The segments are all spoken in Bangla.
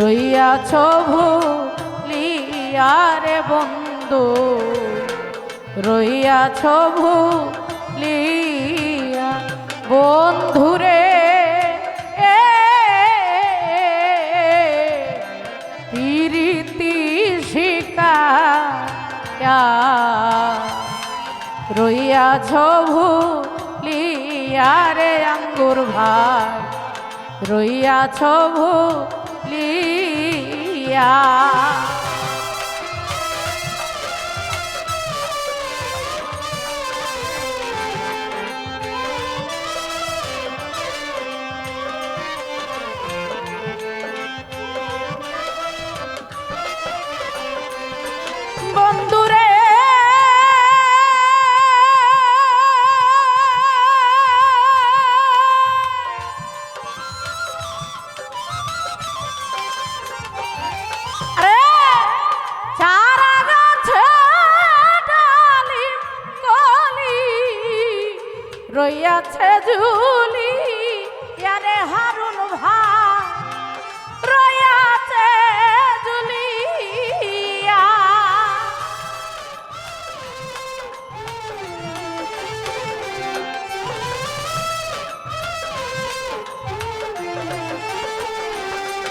রইয়াছ ভুলিয়ারে বন্ধু রইয়াছ ভুলিয়া বন্ধুরে। প্রীতি শিকায়া রইয়াছ ভুলিয়ারে আঙ্গুর ভাই রইয়াছ ভুলিয়া বন্ধুরে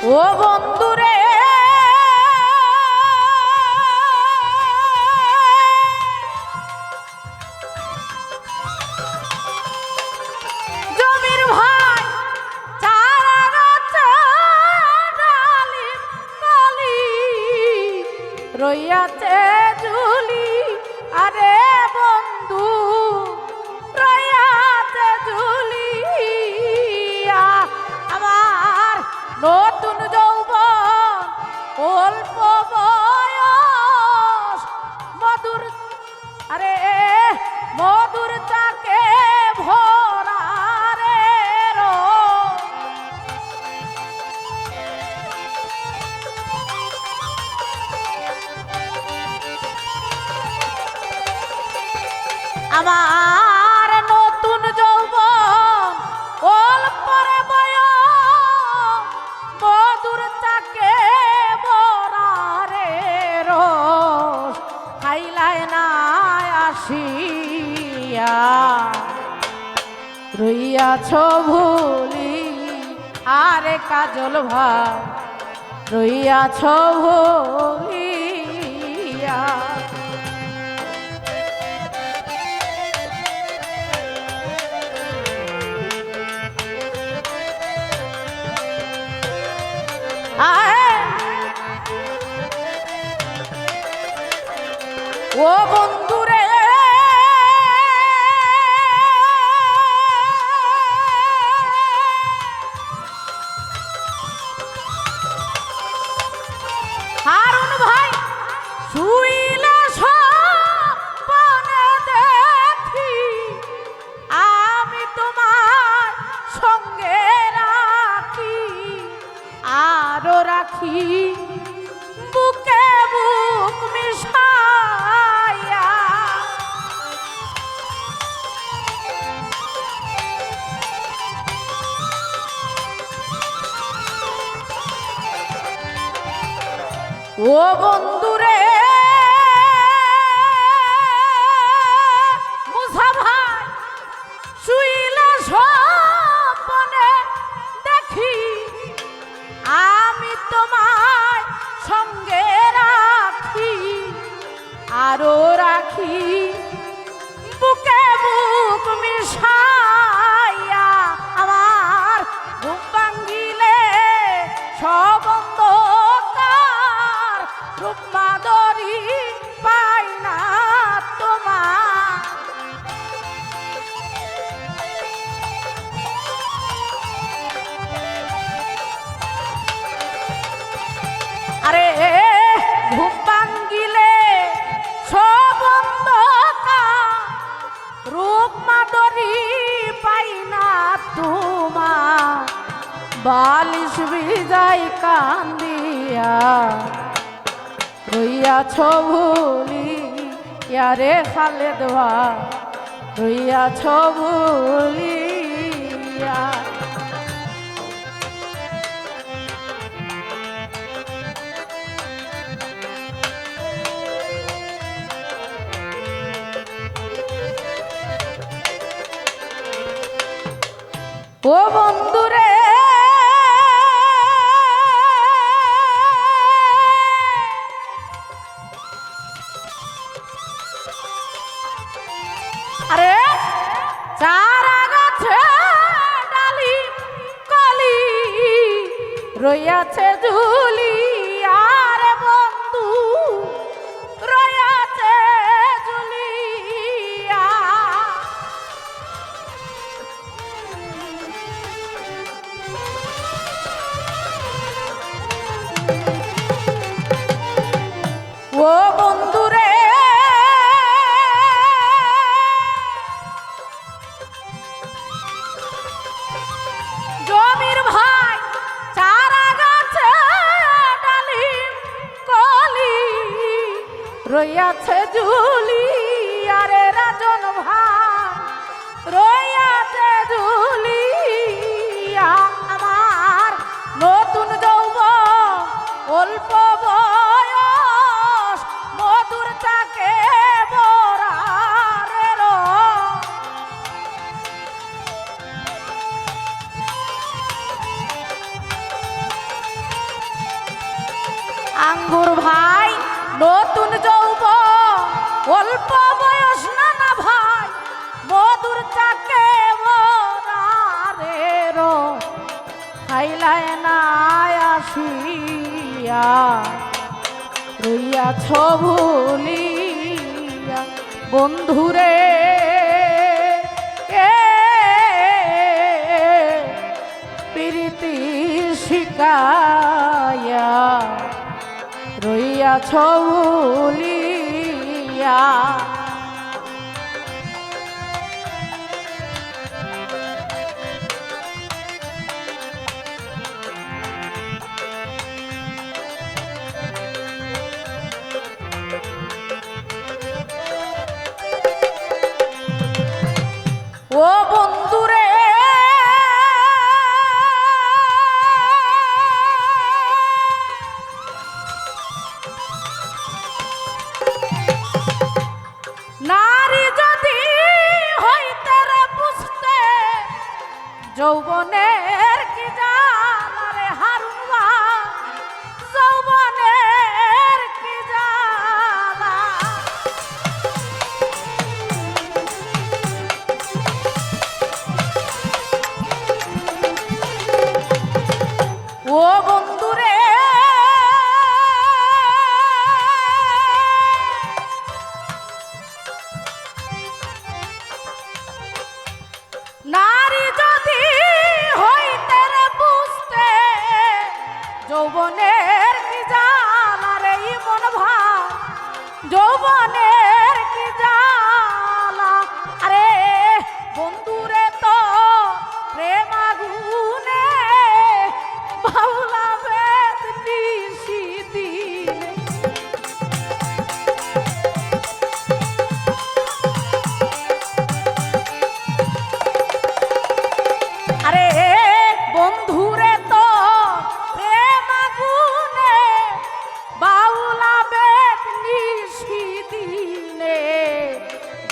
ও বন্ধুরে যৌবন অল্প বয়স ভরা রে। আমার রইয়াছ ভুলি? আরে কাজল ভাই রইয়াছ আয় ও বন্ধুরে রাখি বুকে বুক মিশাইয়া। ও বন্ধুরে পাখি বালিশ বিদায় কান্দিয়া রইয়াছ ভুলিয়া রে খালে দোয়া রইয়াছ ভুলিয়া ও বন্ধুরে রইয়াছে ঝুলি আঙ্গুর ভাই, নতুন যৌব অল্প বয়স না না ভাই, মধুর চাকে খাইলায় না আসিয়া রইয়াছ ভুলিয়া বন্ধুরে, এ প্রীতি শিকায়া রইয়াছ ভুলিয়া যৌবনের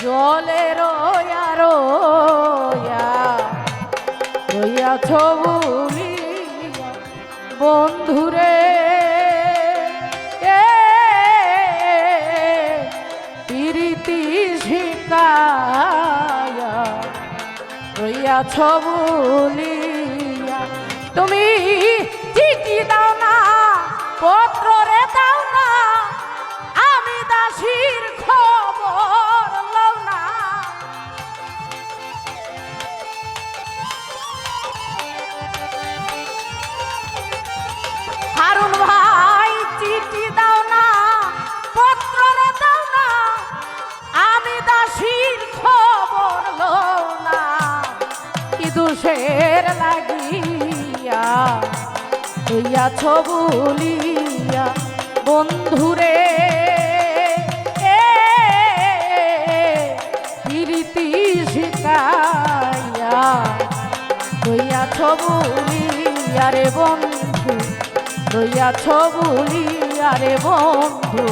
জলে রয়া রয়া। রইয়াছ বলিয়া বন্ধুরে। প্রীতি শিকায়া রইয়াছ বলিয়া তুমি চিঠি দাও না, পত্র রে দাও না, আমি দাসীর কি দোষের লাগিয়া হইয়াছ বলিয়া বন্ধুরে প্রীতি শিকাইয়া রইয়াছ বলিয়া রে বন্ধু রইয়াছ বলিয়া রে বন্ধু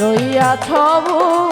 রইয়াছ বলিয়া